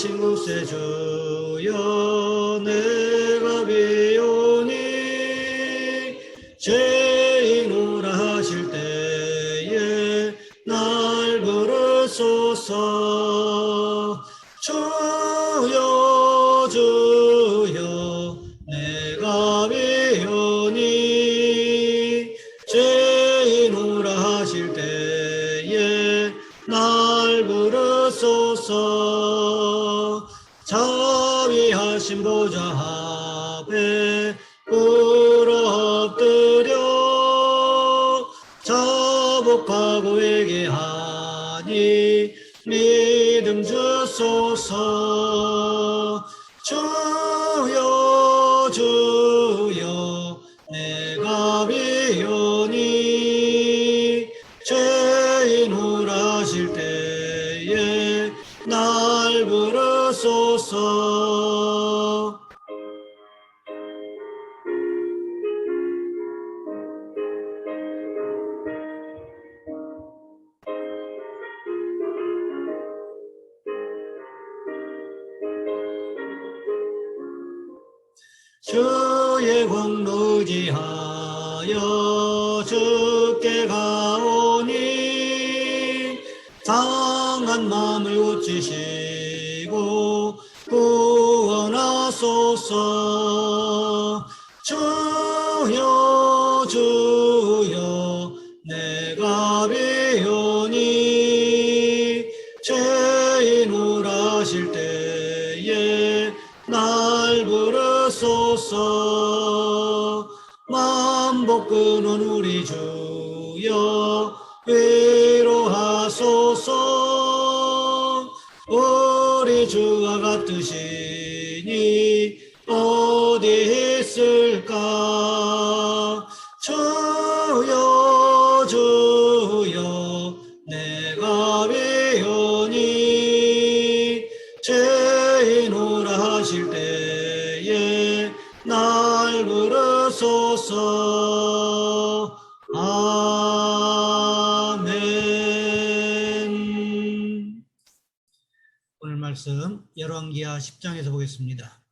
신 곳에 주여 내가 비오니 죄인오라 하실 때에 날 부르소서. 주여 자복하고 회개하니 믿음 주소서. 주 주의 공로 지하여 주께 가오니 상한 마음을 고치시고 구원하소서 같으시 오늘 말씀 열왕기하 10장에서 보겠습니다.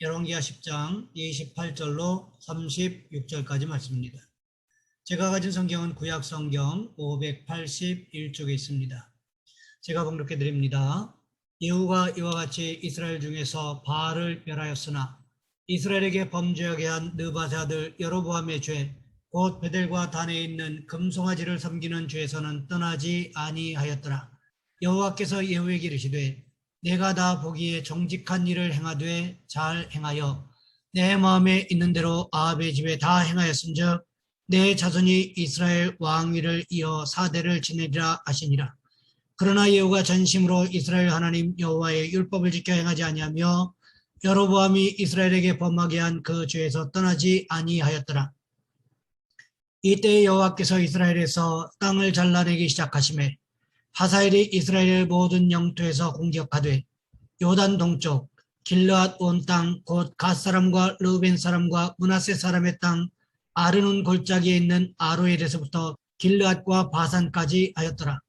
열왕기하 10장 28절로 36절까지 말씀입니다. 제가 가진 성경은 구약 성경 581쪽에 있습니다. 제가 봉독해 드립니다. 예후가 이와 같이 이스라엘 중에서 바알을 멸하였으나 이스라엘에게 범죄하게 한 느바세 아들 여로보암의 죄, 곧 베델과 단에 있는 금송아지를 섬기는 죄에서는 떠나지 아니하였더라. 여호와께서 예후에게 이르시되 내가 다 보기에 정직한 일을 행하되 잘 행하여 내 마음에 있는 대로 아합의 집에 다 행하였은즉 내 자손이 이스라엘 왕위를 이어 사대를 지내리라 하시니라. 그러나 예후가 전심으로 이스라엘 하나님 여호와의 율법을 지켜 행하지 아니하며 여로보암이 이스라엘에게 범하게 한 그 죄에서 떠나지 아니하였더라. 이때 여호와께서 이스라엘에서 땅을 잘라내기 시작하심에 하사엘이 이스라엘 모든 영토에서 공격하되 요단 동쪽 길르앗 온 땅 곧 갓 사람과 르벤 사람과 문하세 사람의 땅 아르논 골짜기에 있는 아로엘에서부터 길르앗과 바산까지 하였더라.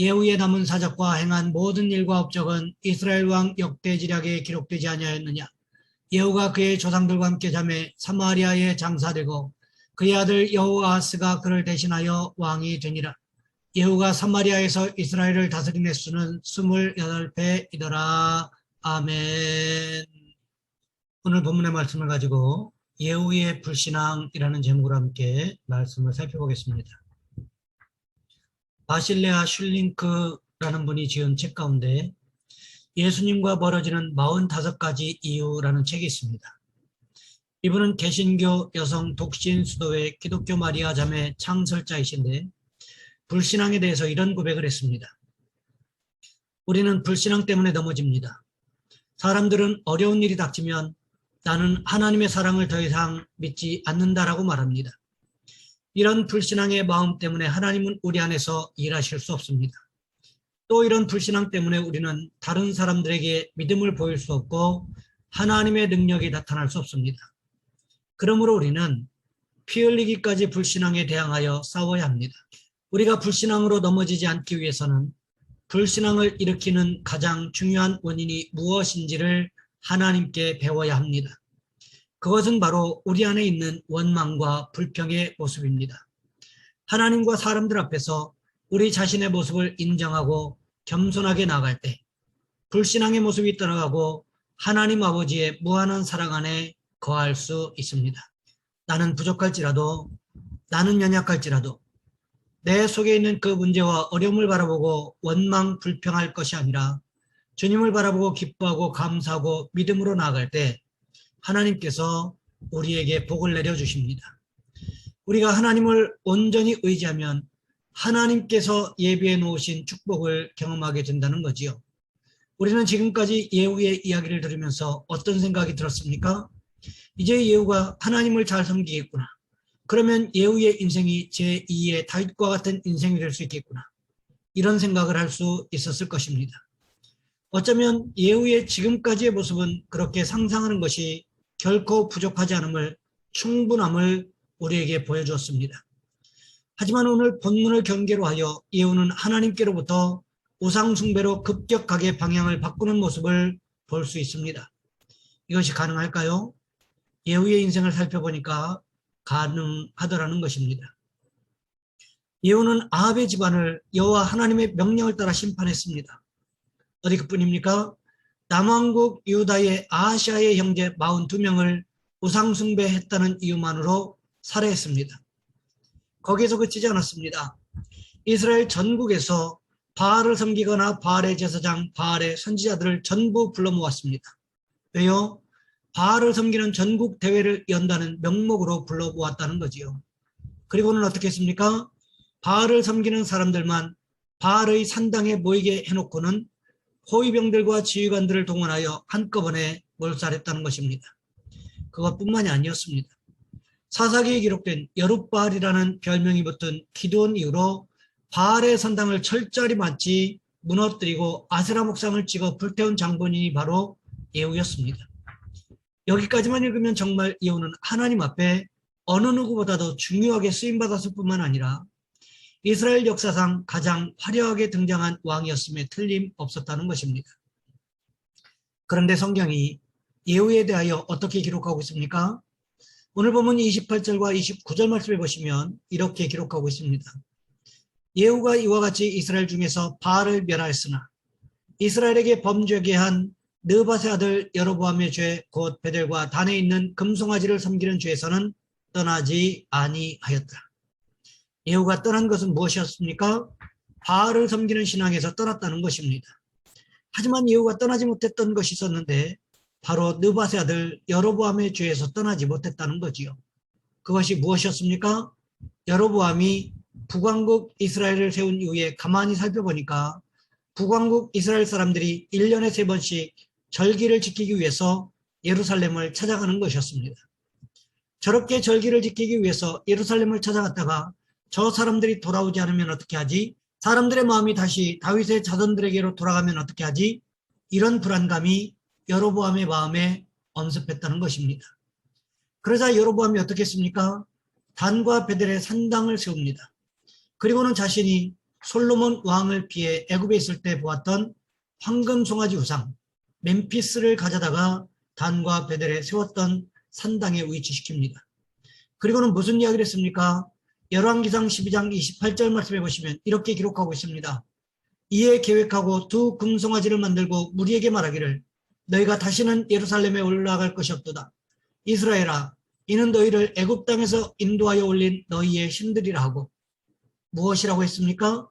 예후의 남은 사적과 행한 모든 일과 업적은 이스라엘 왕 역대지략에 기록되지 아니하였느냐. 예후가 그의 조상들과 함께 잠에 사마리아에 장사되고 그의 아들 여호아스가 그를 대신하여 왕이 되니라. 예후가 사마리아에서 이스라엘을 다스린 횟수는 28배이더라. 아멘. 오늘 본문의 말씀을 가지고 예후의 불신앙이라는 제목으로 함께 말씀을 살펴보겠습니다. 바실레아 슐링크라는 분이 지은 책 가운데 예수님과 멀어지는 45가지 이유라는 책이 있습니다. 이분은 개신교 여성 독신 수도의 기독교 마리아 자매 창설자이신데 불신앙에 대해서 이런 고백을 했습니다. 우리는 불신앙 때문에 넘어집니다. 사람들은 어려운 일이 닥치면 나는 하나님의 사랑을 더 이상 믿지 않는다라고 말합니다. 이런 불신앙의 마음 때문에 하나님은 우리 안에서 일하실 수 없습니다. 또 이런 불신앙 때문에 우리는 다른 사람들에게 믿음을 보일 수 없고 하나님의 능력이 나타날 수 없습니다. 그러므로 우리는 피 흘리기까지 불신앙에 대항하여 싸워야 합니다. 우리가 불신앙으로 넘어지지 않기 위해서는 불신앙을 일으키는 가장 중요한 원인이 무엇인지를 하나님께 배워야 합니다. 그것은 바로 우리 안에 있는 원망과 불평의 모습입니다. 하나님과 사람들 앞에서 우리 자신의 모습을 인정하고 겸손하게 나갈 때 불신앙의 모습이 떠나가고 하나님 아버지의 무한한 사랑 안에 거할 수 있습니다. 나는 부족할지라도 나는 연약할지라도 내 속에 있는 그 문제와 어려움을 바라보고 원망 불평할 것이 아니라 주님을 바라보고 기뻐하고 감사하고 믿음으로 나아갈 때 하나님께서 우리에게 복을 내려주십니다. 우리가 하나님을 온전히 의지하면 하나님께서 예비해 놓으신 축복을 경험하게 된다는 거지요. 우리는 지금까지 예후의 이야기를 들으면서 어떤 생각이 들었습니까? 이제 예후가 하나님을 잘 섬기겠구나. 그러면 예후의 인생이 제2의 다윗과 같은 인생이 될 수 있겠구나. 이런 생각을 할 수 있었을 것입니다. 어쩌면 예후의 지금까지의 모습은 그렇게 상상하는 것이 결코 부족하지 않음을 충분함을 우리에게 보여주었습니다. 하지만 오늘 본문을 경계로 하여 예후는 하나님께로부터 우상숭배로 급격하게 방향을 바꾸는 모습을 볼 수 있습니다. 이것이 가능할까요? 예후의 인생을 살펴보니까 가능하더라는 것입니다. 예후는 아합의 집안을 여호와 하나님의 명령을 따라 심판했습니다. 어디 그뿐입니까? 남왕국 유다의 아시아의 형제 42명을 우상숭배했다는 이유만으로 살해했습니다. 거기에서 그치지 않았습니다. 이스라엘 전국에서 바알을 섬기거나 바알의 제사장, 바알의 선지자들을 전부 불러 모았습니다. 왜요? 바알을 섬기는 전국 대회를 연다는 명목으로 불러 모았다는 거지요. 그리고는 어떻게 했습니까? 바알을 섬기는 사람들만 바알의 산당에 모이게 해놓고는 호위병들과 지휘관들을 동원하여 한꺼번에 몰살했다는 것입니다. 그것뿐만이 아니었습니다. 사사기에 기록된 여룻바알이라는 별명이 붙은 기도원 이후로 바알의 선당을 철저히 맞지 무너뜨리고 아세라 목상을 찍어 불태운 장본인이 바로 예후였습니다. 여기까지만 읽으면 정말 예후는 하나님 앞에 어느 누구보다도 중요하게 쓰임받았을 뿐만 아니라 이스라엘 역사상 가장 화려하게 등장한 왕이었음에 틀림없었다는 것입니다. 그런데 성경이 예후에 대하여 어떻게 기록하고 있습니까? 오늘 보면 28절과 29절 말씀에 보시면 이렇게 기록하고 있습니다. 예후가 이와 같이 이스라엘 중에서 바알을 멸하였으나 이스라엘에게 범죄하게 한 느바세 아들 여로보암의 죄 곧 베델과 단에 있는 금송아지를 섬기는 죄에서는 떠나지 아니하였다. 예후가 떠난 것은 무엇이었습니까? 바알을 섬기는 신앙에서 떠났다는 것입니다. 하지만 예후가 떠나지 못했던 것이 있었는데 바로 느바세 아들 여로보암의 죄에서 떠나지 못했다는 거지요. 그것이 무엇이었습니까? 여로보암이 북왕국 이스라엘을 세운 이후에 가만히 살펴보니까 북왕국 이스라엘 사람들이 1년에 세 번씩 절기를 지키기 위해서 예루살렘을 찾아가는 것이었습니다. 저렇게 절기를 지키기 위해서 예루살렘을 찾아갔다가 저 사람들이 돌아오지 않으면 어떻게 하지? 사람들의 마음이 다시 다윗의 자손들에게로 돌아가면 어떻게 하지? 이런 불안감이 여로보암의 마음에 언습했다는 것입니다. 그러자 여로보암이 어떻게 했습니까? 단과 베델의 산당을 세웁니다. 그리고는 자신이 솔로몬 왕을 피해 애굽에 있을 때 보았던 황금 송아지 우상 멤피스를 가져다가 단과 베델에 세웠던 산당에 위치시킵니다. 그리고는 무슨 이야기를 했습니까? 열왕기상 12장 28절 말씀해 보시면 이렇게 기록하고 있습니다. 이에 계획하고 두 금송아지를 만들고 무리에게 말하기를 너희가 다시는 예루살렘에 올라갈 것이 없도다. 이스라엘아 이는 너희를 애굽 땅에서 인도하여 올린 너희의 힘들이라 하고 무엇이라고 했습니까?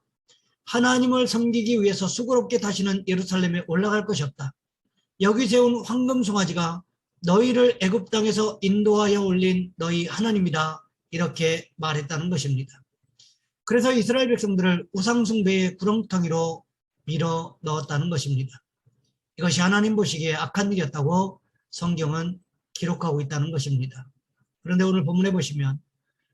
하나님을 섬기기 위해서 수고롭게 다시는 예루살렘에 올라갈 것이 없다. 여기 세운 황금 송아지가 너희를 애굽 땅에서 인도하여 올린 너희 하나님이다. 이렇게 말했다는 것입니다. 그래서 이스라엘 백성들을 우상숭배의 구렁텅이로 밀어 넣었다는 것입니다. 이것이 하나님 보시기에 악한 일이었다고 성경은 기록하고 있다는 것입니다. 그런데 오늘 본문에 보시면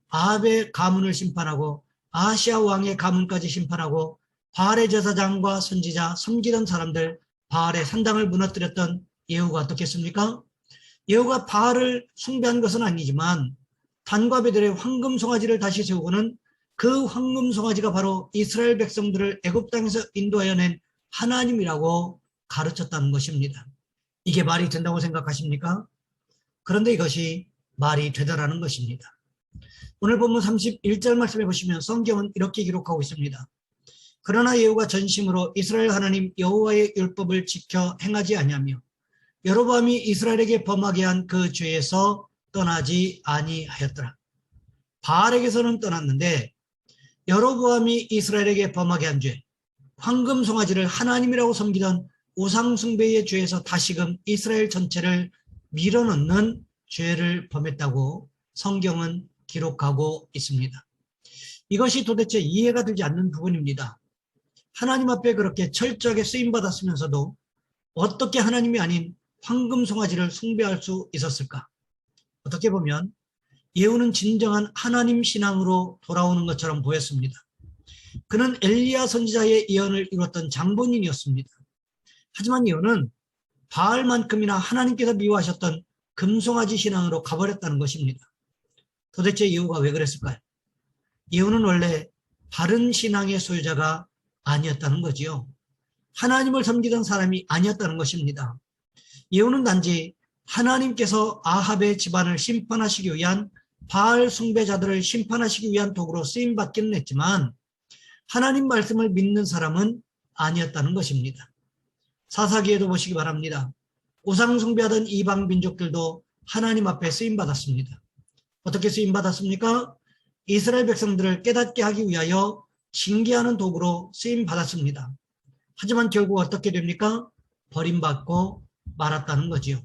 아합의 가문을 심판하고 아시아 왕의 가문까지 심판하고 바알의 제사장과 선지자 섬기던 사람들 바알의 산당을 무너뜨렸던 예후가 어떻겠습니까? 예후가 바알을 숭배한 것은 아니지만 단과 베들의 황금 송아지를 다시 세우고는 그 황금 송아지가 바로 이스라엘 백성들을 애굽 땅에서 인도하여 낸 하나님이라고 가르쳤다는 것입니다. 이게 말이 된다고 생각하십니까? 그런데 이것이 말이 되더라는 것입니다. 오늘 본문 31절 말씀해 보시면 성경은 이렇게 기록하고 있습니다. 그러나 예후가 전심으로 이스라엘 하나님 여호와의 율법을 지켜 행하지 아니하며 여로보암이 이스라엘에게 범하게 한 그 죄에서 떠나지 아니하였더라. 바알에게서는 떠났는데 여로보암이 이스라엘에게 범하게 한 죄, 황금 송아지를 하나님이라고 섬기던 우상 숭배의 죄에서 다시금 이스라엘 전체를 밀어넣는 죄를 범했다고 성경은 기록하고 있습니다. 이것이 도대체 이해가 되지 않는 부분입니다. 하나님 앞에 그렇게 철저하게 쓰임 받았으면서도 어떻게 하나님이 아닌 황금 송아지를 숭배할 수 있었을까? 어떻게 보면 예후는 진정한 하나님 신앙으로 돌아오는 것처럼 보였습니다. 그는 엘리야 선지자의 예언을 이뤘던 장본인이었습니다. 하지만 예후는 바알만큼이나 하나님께서 미워하셨던 금송아지 신앙으로 가버렸다는 것입니다. 도대체 예후가 왜 그랬을까요? 예후는 원래 바른 신앙의 소유자가 아니었다는 거지요. 하나님을 섬기던 사람이 아니었다는 것입니다. 예후는 단지 하나님께서 아합의 집안을 심판하시기 위한 바알 숭배자들을 심판하시기 위한 도구로 쓰임 받기는 했지만 하나님 말씀을 믿는 사람은 아니었다는 것입니다. 사사기에도 보시기 바랍니다. 우상 숭배하던 이방 민족들도 하나님 앞에 쓰임 받았습니다. 어떻게 쓰임 받았습니까? 이스라엘 백성들을 깨닫게 하기 위하여 징계하는 도구로 쓰임 받았습니다. 하지만 결국 어떻게 됩니까? 버림받고 말았다는 거지요.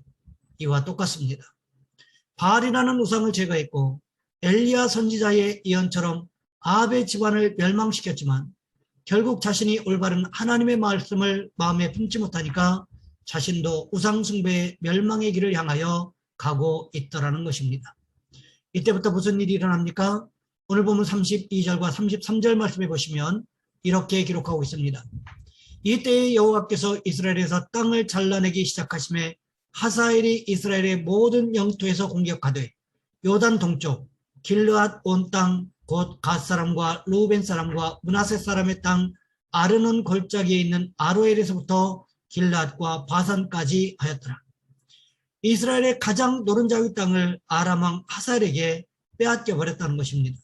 이와 똑같습니다. 바알이라는 우상을 제거했고 엘리야 선지자의 예언처럼 아합의 집안을 멸망시켰지만 결국 자신이 올바른 하나님의 말씀을 마음에 품지 못하니까 자신도 우상 숭배의 멸망의 길을 향하여 가고 있더라는 것입니다. 이때부터 무슨 일이 일어납니까? 오늘 보면 32절과 33절 말씀해 보시면 이렇게 기록하고 있습니다. 이때에 여호와께서 이스라엘에서 땅을 잘라내기 시작하심에 하사엘이 이스라엘의 모든 영토에서 공격하되 요단 동쪽 길르앗 온 땅 곧 갓 사람과 루벤 사람과 문하세 사람의 땅 아르논 골짜기에 있는 아로엘에서부터 길앗과 바산까지 하였더라. 이스라엘의 가장 노른자위 땅을 아람왕 하살에게 빼앗겨 버렸다는 것입니다.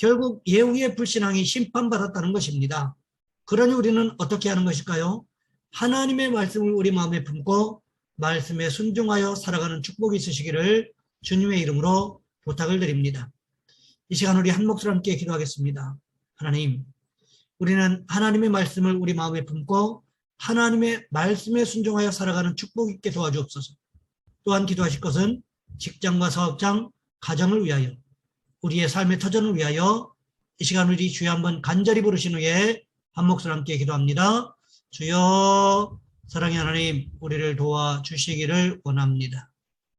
결국 예후의 불신앙이 심판받았다는 것입니다. 그러니 우리는 어떻게 하는 것일까요? 하나님의 말씀을 우리 마음에 품고 말씀에 순종하여 살아가는 축복이 있으시기를 주님의 이름으로 부탁을 드립니다. 이 시간 우리 한 목소리 함께 기도하겠습니다. 하나님, 우리는 하나님의 말씀을 우리 마음에 품고 하나님의 말씀에 순종하여 살아가는 축복 있게 도와주옵소서. 또한 기도하실 것은 직장과 사업장, 가정을 위하여 우리의 삶의 터전을 위하여 이 시간 우리 주여 한번 간절히 부르신 후에 한 목소리 함께 기도합니다. 주여 사랑의 하나님 우리를 도와주시기를 원합니다.